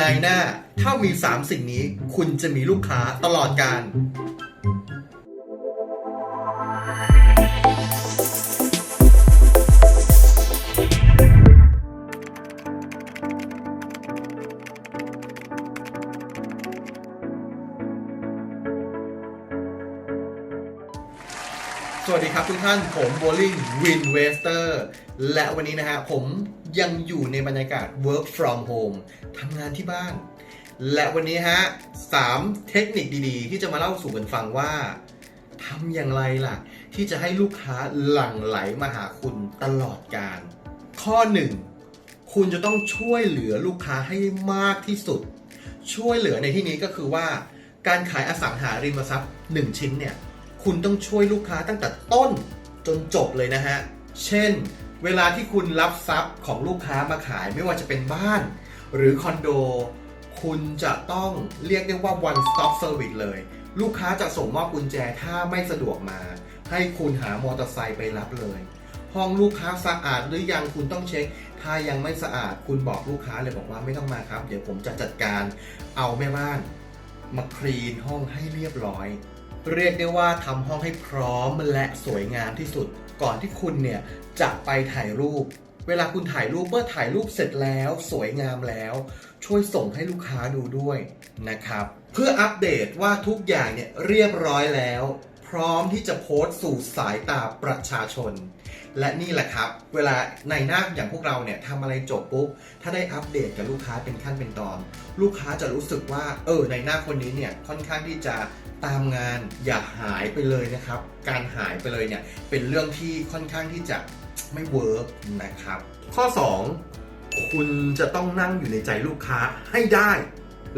นายหน้า ถ้ามี 3 สิ่งนี้ คุณจะมีลูกค้าตลอดการสวัสดีครับทุกท่าน ผมโบลิ่งวินเวสเตอร์ และวันนี้นะฮะผม ยังอยู่ในบรรยากาศ work from home ทำงานที่บ้าน และวันนี้ฮะสามเทคนิคดีๆ ที่จะมาเล่าสู่กันฟังว่าทำอย่างไรล่ะ ที่จะให้ลูกค้าหลั่งไหลมาหาคุณตลอดการ ข้อ 1 คุณจะต้องช่วยเหลือลูกค้าให้มากที่สุด ช่วยเหลือในที่นี้ก็คือว่า การขายอสังหาริมทรัพย์ 1 ชิ้นเนี่ย คุณต้องช่วยลูกค้าตั้งแต่ต้นจนจบเลยนะฮะ เช่น เวลาที่คุณรับทรัพย์ของลูกค้ามาขายไม่ว่าจะเป็นบ้าน หรือคอนโด คุณจะต้องเรียกได้ว่า one stop service เลย ลูกค้าจะส่งมอบกุญแจถ้าไม่สะดวกมา ให้คุณหามอเตอร์ไซค์ไปรับเลย ห้องลูกค้าสะอาดหรือยังคุณต้องเช็ค ถ้ายังไม่สะอาดคุณบอกลูกค้าเลยบอกว่าไม่ต้องมาครับ เดี๋ยวผมจะจัดการเอาแม่บ้าน มาคลีนห้องให้เรียบร้อย เรียกได้ว่าทำห้องให้พร้อมและสวยงามที่สุด ก่อนที่คุณเนี่ยจะไปถ่ายรูป เวลาคุณถ่ายรูปเมื่อถ่ายรูปเสร็จแล้ว สวยงามแล้ว ช่วยส่งให้ลูกค้าดูด้วยนะครับ เพื่ออัปเดตว่าทุกอย่างเนี่ยเรียบร้อยแล้ว พร้อมที่จะโพสต์สู่สายตาประชาชน และนี่แหละครับ เวลาในหน้าอย่างพวกเราเนี่ยทำอะไรจบปุ๊บ ถ้าได้อัปเดตกับลูกค้าเป็นขั้นเป็นตอน ลูกค้าจะรู้สึกว่า เออ ในหน้าคนนี้เนี่ยค่อนข้างที่จะตามงานอย่าหายไปเลยนะครับ การหายไปเลยเนี่ยเป็นเรื่องที่ค่อนข้างที่จะไม่เวิร์กนะครับ ข้อ 2 คุณจะต้องนั่งอยู่ในใจลูกค้าให้ได้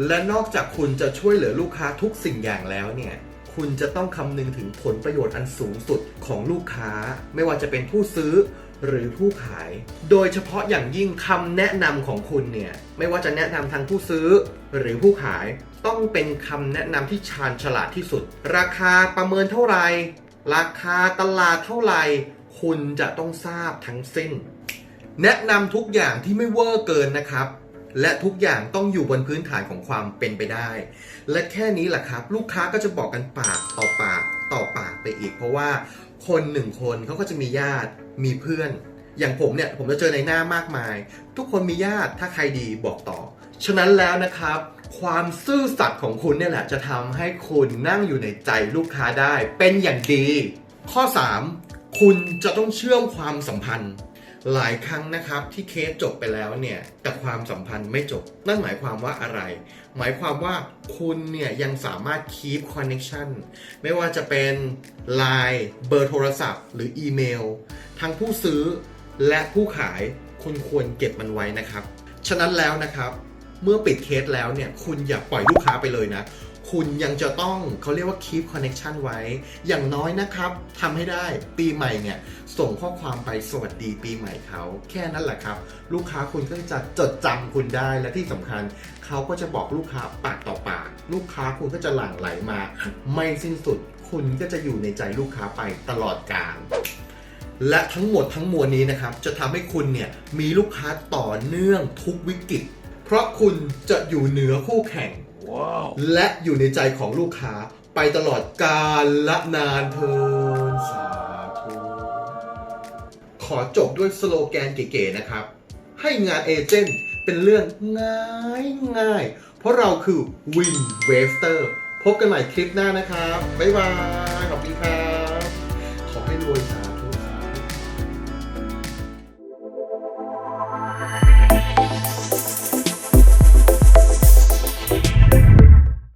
และนอกจากคุณจะช่วยเหลือลูกค้าทุกสิ่งอย่างแล้วเนี่ย คุณจะต้องคำนึงถึงผลประโยชน์อันสูงสุดของลูกค้า ไม่ว่าจะเป็นผู้ซื้อหรือผู้ขาย โดยเฉพาะอย่างยิ่งคำแนะนำของคุณเนี่ย ไม่ว่าจะแนะนำทางผู้ซื้อหรือผู้ขาย ต้องเป็นคำแนะนำที่ชาญฉลาดที่สุด ราคาประเมินเท่าไหร่ ราคาตลาดเท่าไหร่ คุณจะต้องทราบทั้งสิ้น แนะนำทุกอย่างที่ไม่เวอร์เกินนะครับ และทุกอย่างต้องอยู่บนพื้นฐานของความเป็นไปได้ และแค่นี้แหละครับ ลูกค้าก็จะบอกกันปากต่อปากต่อปากไปอีก เพราะว่าคนหนึ่งคนเขาก็จะมีญาติมีเพื่อน อย่างผมเนี่ยผมจะเจอในหน้ามากมาย ทุกคนมีญาติถ้าใครดีบอกต่อ ฉะนั้นแล้วนะครับความซื่อสัตย์ของคุณเนี่ยแหละจะทำให้คุณนั่งอยู่ในใจลูกค้าได้เป็นอย่างดี ข้อ 3 คุณจะต้องเชื่อมความสัมพันธ์ หลายครั้งนะครับที่เคสจบไปแล้วเนี่ยแต่ความสัมพันธ์ไม่จบ นั่นหมายความว่าอะไร หมายความว่าคุณเนี่ยยังสามารถ keep connection ไม่ว่าจะเป็น Line เบอร์โทรศัพท์ หรืออีเมล ทั้งผู้ซื้อและผู้ขายคุณควรเก็บมันไว้นะครับ ฉะนั้นแล้วนะครับ เมื่อปิดเคสแล้วเนี่ยคุณอย่าปล่อยลูกค้าไปเลยนะ คุณยังจะต้องเขาเรียกว่า keep connection ไว้ อย่างน้อยนะครับทำให้ได้ปีใหม่เนี่ยส่งข้อความไปสวัสดีปีใหม่เขา แค่นั้นแหละครับ ลูกค้าคุณก็จะจดจำคุณได้และที่สำคัญ เขาก็จะบอกลูกค้าปากต่อปาก ลูกค้าคุณก็จะหลั่งไหลมา ไม่สิ้นสุด คุณก็จะอยู่ในใจลูกค้าไปตลอดกาลและทั้งหมดทั้งมวลนี้นะครับ จะทำให้คุณเนี่ยมีลูกค้าต่อเนื่องทุกวิกฤต เพราะคุณจะอยู่เหนือคู่แข่งและอยู่ในใจของลูกค้าไปตลอดกาลละนานเทินสาธุขอจบด้วยสโลแกนเก๋ๆนะครับ ให้งานเอเจนต์เป็นเรื่องง่ายง่ายๆเพราะเราคือวินเวสเตอร์พบกันใหม่คลิปหน้านะครับ บ๊ายบาย ขอบคุณครับ